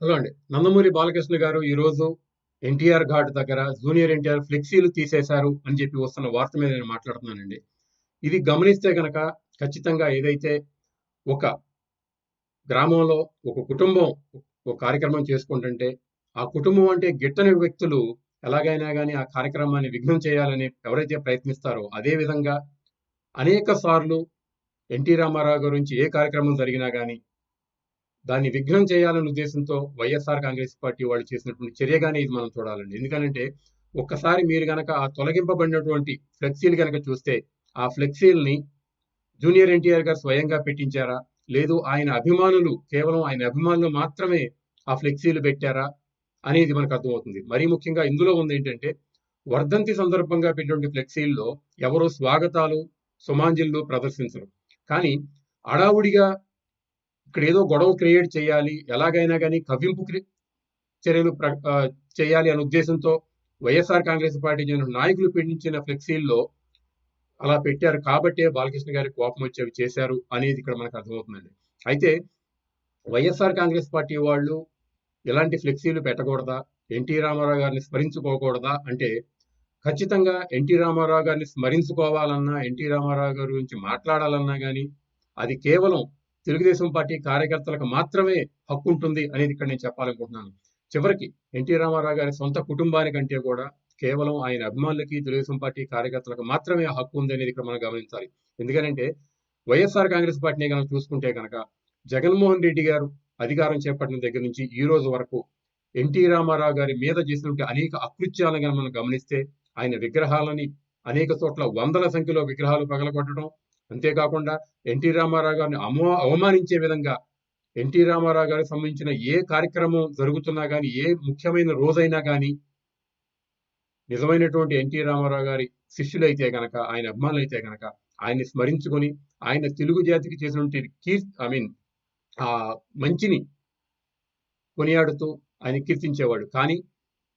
Hello అండి నందమూరి బాలకృష్ణ గారు ఈరోజు ఎన్టీఆర్ ఘాట్ దగ్గర జూనియర్ ఎన్టీఆర్ ఫ్లెక్సీలు తీసేశారు అని చెప్పి వస్తున్న వార్త మీద నేను మాట్లాడుతున్నానండి. ఇది గమనిస్తే గనక ఖచ్చితంగా ఏదైతే ఒక గ్రామంలో ఒక కుటుంబం ఒక కార్యక్రమం చేసుకుంటుంటే ఆ కుటుంబం అంటే గిట్టని వ్యక్తులు ఎలాగైనా కానీ ఆ కార్యక్రమాన్ని విఘ్నం చేయాలని ఎవరైతే ప్రయత్నిస్తారో అదే విధంగా అనేక సార్లు ఎన్టీ రామారావు గురించి ఏ కార్యక్రమం జరిగినా కానీ దాన్ని విఘ్నం చేయాలనే ఉద్దేశంతో వైఎస్ఆర్ కాంగ్రెస్ పార్టీ వాళ్ళు చేసినటువంటి చర్యగానే ఇది మనం చూడాలండి. ఎందుకంటే ఒక్కసారి మీరు గనక ఆ తొలగింపబడినటువంటి ఫ్లెక్సీలు గనక చూస్తే ఆ ఫ్లెక్సీల్ని జూనియర్ ఎన్టీఆర్ గారు స్వయంగా పెట్టించారా? లేదు ఆయన అభిమానులు కేవలం ఆయన అభిమానులు మాత్రమే ఆ ఫ్లెక్సీలు పెట్టారా అనేది మనకు అర్థమవుతుంది. మరీ ముఖ్యంగా ఇందులో ఉంది ఏంటంటే వర్ధంతి సందర్భంగా పెట్టినటువంటి ఫ్లెక్సీల్లో ఎవరో స్వాగతాలు సుమాంజిల్లు ప్రదర్శించరు. కానీ అడావుడిగా ఇక్కడ ఏదో గొడవ క్రియేట్ చేయాలి ఎలాగైనా కానీ కవ్వింపు క్రి- చర్యలు ప్ర- చేయాలి అనే ఉద్దేశంతో వైఎస్ఆర్ కాంగ్రెస్ పార్టీ చెందిన నాయకులు పెట్టించిన ఫ్లెక్సీల్లో అలా పెట్టారు. కాబట్టే బాలకృష్ణ గారి కోపం వచ్చేవి చేశారు అనేది ఇక్కడ మనకు అర్థమవుతుందండి. అయితే వైఎస్ఆర్ కాంగ్రెస్ పార్టీ వాళ్ళు ఇలాంటి ఫ్లెక్సీలు పెట్టకూడదా? ఎన్టీ రామారావు గారిని స్మరించుకోకూడదా? అంటే ఖచ్చితంగా ఎన్టీ రామారావు గారిని స్మరించుకోవాలన్నా ఎన్టీ రామారావు గారి గురించి మాట్లాడాలన్నా కానీ అది కేవలం తెలుగుదేశం పార్టీ కార్యకర్తలకు మాత్రమే హక్కు ఉంటుంది అనేది ఇక్కడ నేను చెప్పాలనుకుంటున్నాను. చివరికి ఎన్టీ రామారావు గారి సొంత కుటుంబానికంటే కూడా కేవలం ఆయన అభిమానులకి తెలుగుదేశం పార్టీ కార్యకర్తలకు మాత్రమే ఆ హక్కు ఉంది అనేది ఇక్కడ మనం గమనించాలి. ఎందుకంటే వైఎస్ఆర్ కాంగ్రెస్ పార్టీని కనుక చూసుకుంటే కనుక జగన్మోహన్ రెడ్డి గారు అధికారం చేపట్టిన దగ్గర నుంచి ఈ రోజు వరకు ఎన్టీ రామారావు గారి మీద చేసినటువంటి అనేక అకృత్యాలను కనుక మనం గమనిస్తే ఆయన విగ్రహాలని అనేక చోట్ల వందల సంఖ్యలో విగ్రహాలు పగలగొట్టడం అంతేకాకుండా ఎన్టీ రామారావు గారిని అమో అవమానించే విధంగా ఎన్టీ రామారావు గారికి సంబంధించిన ఏ కార్యక్రమం జరుగుతున్నా కానీ ఏ ముఖ్యమైన రోజైనా కానీ నిజమైనటువంటి ఎన్టీ రామారావు గారి శిష్యులైతే గనక ఆయన అభిమానులైతే గనక ఆయన్ని స్మరించుకొని ఆయన తెలుగు జాతికి చేసినటువంటి కీర్త్ ఐ మీన్ ఆ మంచిని కొనియాడుతూ ఆయన కీర్తించేవాడు. కానీ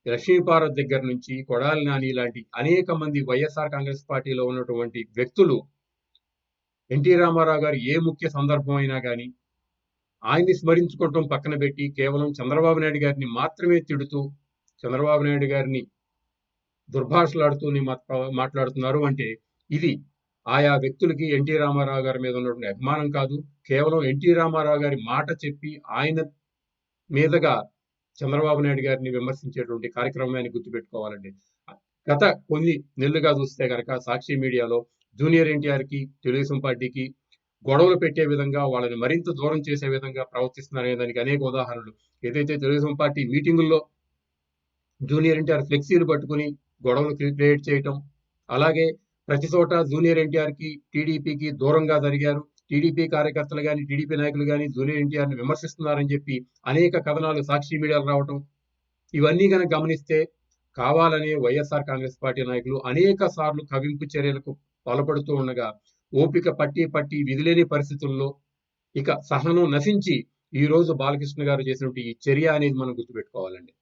లక్ష్మీపార్వతి దగ్గర నుంచి కొడాలి నాని లాంటి అనేక మంది వైఎస్ఆర్ కాంగ్రెస్ పార్టీలో ఉన్నటువంటి వ్యక్తులు ఎన్టీ రామారావు గారు ఏ ముఖ్య సందర్భం అయినా కానీ ఆయన్ని స్మరించుకోవటం పక్కన పెట్టి కేవలం చంద్రబాబు నాయుడు గారిని మాత్రమే తిడుతూ చంద్రబాబు నాయుడు గారిని దుర్భాషలాడుతూ మాట్లాడుతున్నారు అంటే ఇది ఆయా వ్యక్తులకి ఎన్టీ రామారావు గారి మీద ఉన్నటువంటి అభిమానం కాదు. కేవలం ఎన్టీ రామారావు గారి మాట చెప్పి ఆయన మీదుగా చంద్రబాబు నాయుడు గారిని విమర్శించేటువంటి కార్యక్రమాన్ని గుర్తుపెట్టుకోవాలండి గత కొన్ని నెలలుగా చూస్తే కనుక సాక్షి మీడియాలో జూనియర్ ఎన్టీఆర్కి తెలుగుదేశం పార్టీకి గొడవలు పెట్టే విధంగా వాళ్ళని మరింత దూరం చేసే విధంగా ప్రవర్తిస్తున్నారనే దానికి అనేక ఉదాహరణలు. ఏదైతే తెలుగుదేశం పార్టీ మీటింగుల్లో జూనియర్ ఎన్టీఆర్ ఫ్లెక్సీలు పట్టుకుని గొడవలు క్రియేట్ చేయటం అలాగే ప్రతి చోట జూనియర్ ఎన్టీఆర్కి టీడీపీకి దూరంగా జరిగారు. టీడీపీ కార్యకర్తలు కానీ టీడీపీ నాయకులు కానీ జూనియర్ ఎన్టీఆర్ని విమర్శిస్తున్నారని చెప్పి అనేక కథనాలు సాక్షి మీడియాలో రావటం ఇవన్నీ కనుక గమనిస్తే కావాలనే వైఎస్ఆర్ కాంగ్రెస్ పార్టీ నాయకులు అనేక సార్లు కవింపు చర్యలకు పాల్పడుతూ ఉండగా ఓపిక పట్టి పట్టి విధిలేని పరిస్థితుల్లో ఇక సహనం నశించి ఈ రోజు బాలకృష్ణ గారు చేసినటువంటి ఈ చర్య అనేది మనం గుర్తుపెట్టుకోవాలండి.